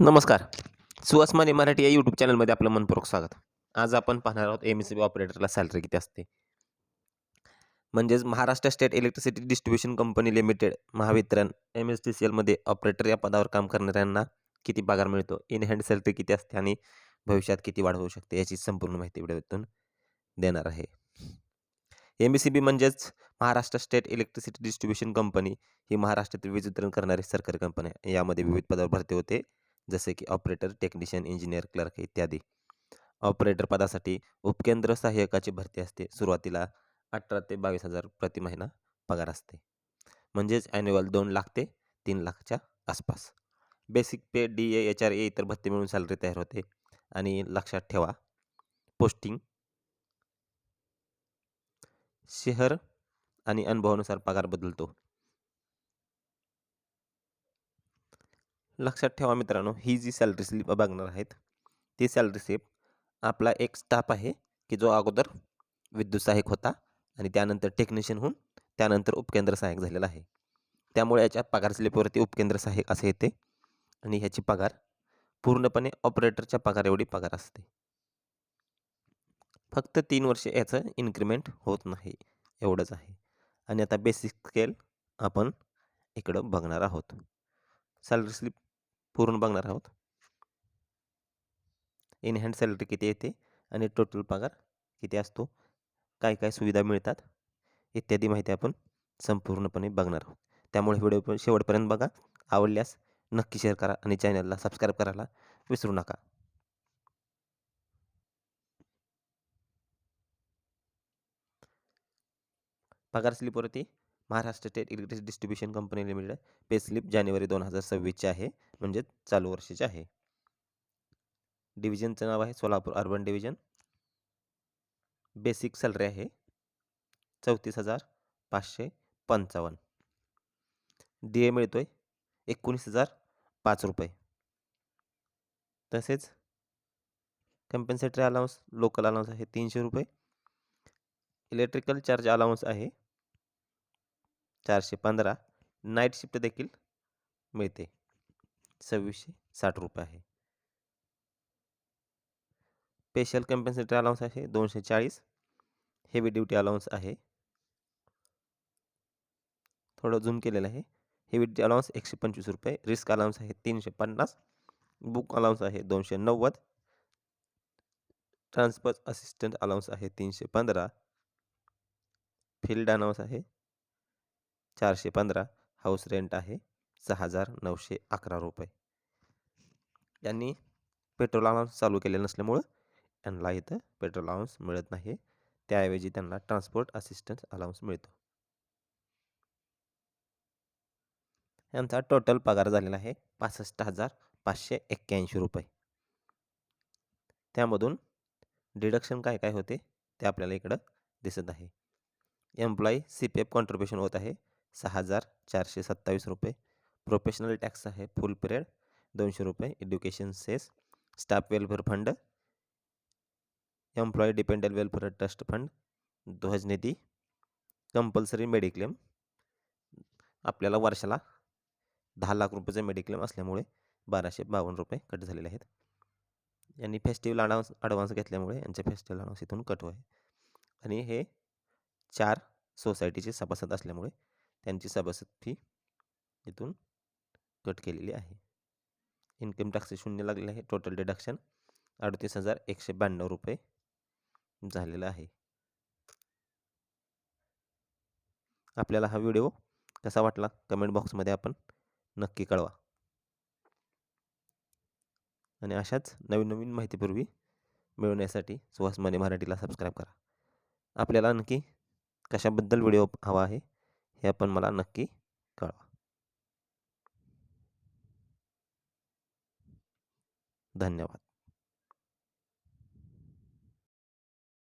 नमस्कार. सुहासमाने मराठी या यूट्यूब चॅनलमध्ये आपलं मनपूर्वक स्वागत. आज आपण पाहणार आहोत एम एस सी बी ऑपरेटरला सॅलरी किती असते? म्हणजेच Maharashtra state electricity distribution company limited Mahavitaran M S T C एलमध्ये ऑपरेटर या पदावर काम करणाऱ्यांना किती पगार मिळतो? इन हँड सॅलरी किती असते आणि भविष्यात किती वाढ होऊ शकते? याची संपूर्ण माहिती व्हिडिओतून देणार आहे. एम एस सी बी म्हणजेच Maharashtra state electricity distribution company ही महाराष्ट्रातील वीज वितरण करणारी सरकारी कंपनी आहे. यामध्ये विविध पदावर भरती होते. जसे की ऑपरेटर टेक्निशियन इंजिनियर क्लर्क इत्यादी. ऑपरेटर पदासाठी उपकेंद्र सहाय्यकाची भरती असते. सुरुवातीला अठरा ते बावीस हजार प्रति महिना पगार असते. म्हणजेच ॲन्युअल दोन लाख ते तीन लाखच्या आसपास. Basic pay D A H R A इतर भत्ते मिळून सॅलरी तयार होते. आणि लक्षात ठेवा पोस्टिंग शहर आणि अनुभवानुसार पगार बदलतो. लक्षात ठेवा मित्रांनो ही जी सॅलरी स्लिप बघणार आहेत ती सॅलरी स्लिप आपला एक स्टाफ आहे की जो अगोदर विद्युत सहाय्यक होता आणि त्यानंतर टेक्निशियन होऊन त्यानंतर उपकेंद्र सहाय्यक झालेला आहे. त्यामुळे याच्या पगार स्लिपवरती उपकेंद्र सहाय्यक असे येते आणि ह्याची पगार पूर्णपणे ऑपरेटरच्या पगार एवढी पगार असते. फक्त तीन वर्ष याचं इन्क्रीमेंट होत नाही एवढंच आहे. आणि आता बेसिक स्केल आपण इकडं बघणार आहोत. सॅलरी स्लिप पूर्ण बघणार आहोत. इन हँड सॅलरी किती येते आणि टोटल पगार किती असतो काय काय सुविधा मिळतात इत्यादी माहिती आपण संपूर्णपणे बघणार आहोत. त्यामुळे व्हिडिओ पण शेवटपर्यंत बघा आवडल्यास नक्की शेअर करा आणि चॅनलला सबस्क्राईब करायला विसरू नका. पगार स्लिपवरती Maharashtra state electricity distribution company limited pay slip जानेवारी दोन हजार सव्वीसचे आहे म्हणजे चालू वर्षाचे आहे. डिव्हिजनचं नाव आहे Solapur urban division basic salary आहे चौतीस हजार पाचशे पंचावन्न. डी ए मिळतो आहे एकोणीस हजार पाच रुपये. तसेच कम्पेन्सेटरी अलाउन्स लोकल अलाउन्स आहे तीनशे रुपये. इलेक्ट्रिकल चार्ज अलाउन्स आहे चारशे पंधरा नाईट शिफ्ट देखील मिळते. सव्वीसशे साठ रुपये आहे. स्पेशल कम्पेन्सेटरी अलाउन्स आहे दोनशे चाळीस. हेवी ड्युटी अलाउन्स आहे. थोडं झूम केलेलं आहे. हेवी ड्युटी अलाउन्स एकशे पंचवीस रुपये. रिस्क अलाउन्स आहे तीनशे पन्नास. बुक अलाउन्स आहे दोनशे नव्वद. ट्रान्सफर असिस्टंट अलाउन्स आहे तीनशे पंधरा. फ़ील्ड अलाउन्स आहे चारशे पंधरा हाऊस रेंट आहे सहा हजार नऊशे अकरा रुपये. यांनी पेट्रोल अलाउन्स चालू केले नसल्यामुळं यांना इथं पेट्रोल अलाउन्स मिळत नाही त्याऐवजी त्यांना ट्रान्सपोर्ट असिस्टन्स अलाउन्स मिळतो. यांचा टोटल पगार झालेला आहे पासष्ट हजार पाचशे एक्क्याऐंशी रुपये. त्यामधून डिडक्शन काय काय होते ते आपल्याला इकडं दिसत आहे. Employee C P F contribution होत आहे सहा हजार चारशे सत्तावीस रुपये. प्रोफेशनल टॅक्स आहे फुल पिरियड दोनशे रुपये. Education cess staff welfare fund employee dependent welfare trust fund ध्वज निधी कंपल्सरी मेडिक्लेम आपल्याला वर्षाला दहा लाख रुपयाचं मेडिक्लेम असल्यामुळे बाराशे बावन्न रुपये कट झालेले आहेत. यांनी फेस्टिवल अडाव्हान्स ॲडव्हान्स घेतल्यामुळे यांचे फेस्टिवल अडाव्हान्स इथून कट आहे आणि हे चार सोसायटीचे सभासद असल्यामुळे त्यांची सभासद फी इथून कट केलेली आहे. इन्कम टॅक्स शून्य लागले आहे. टोटल डिडक्शन अडतीस हजार एकशे ब्याण्णव रुपये झालेला आहे. आपल्याला हा व्हिडिओ कसा वाटला? कमेंट बॉक्समध्ये आपण नक्की कळवा. आणि अशाच नवीन नवीन माहितीपूर्वी मिळवण्यासाठी सुहास मनी मराठीला सबस्क्राईब करा. आपल्याला आणखी कशाबद्दल व्हिडिओ हवा आहे? हे आपण मला नक्की कळवा. धन्यवाद.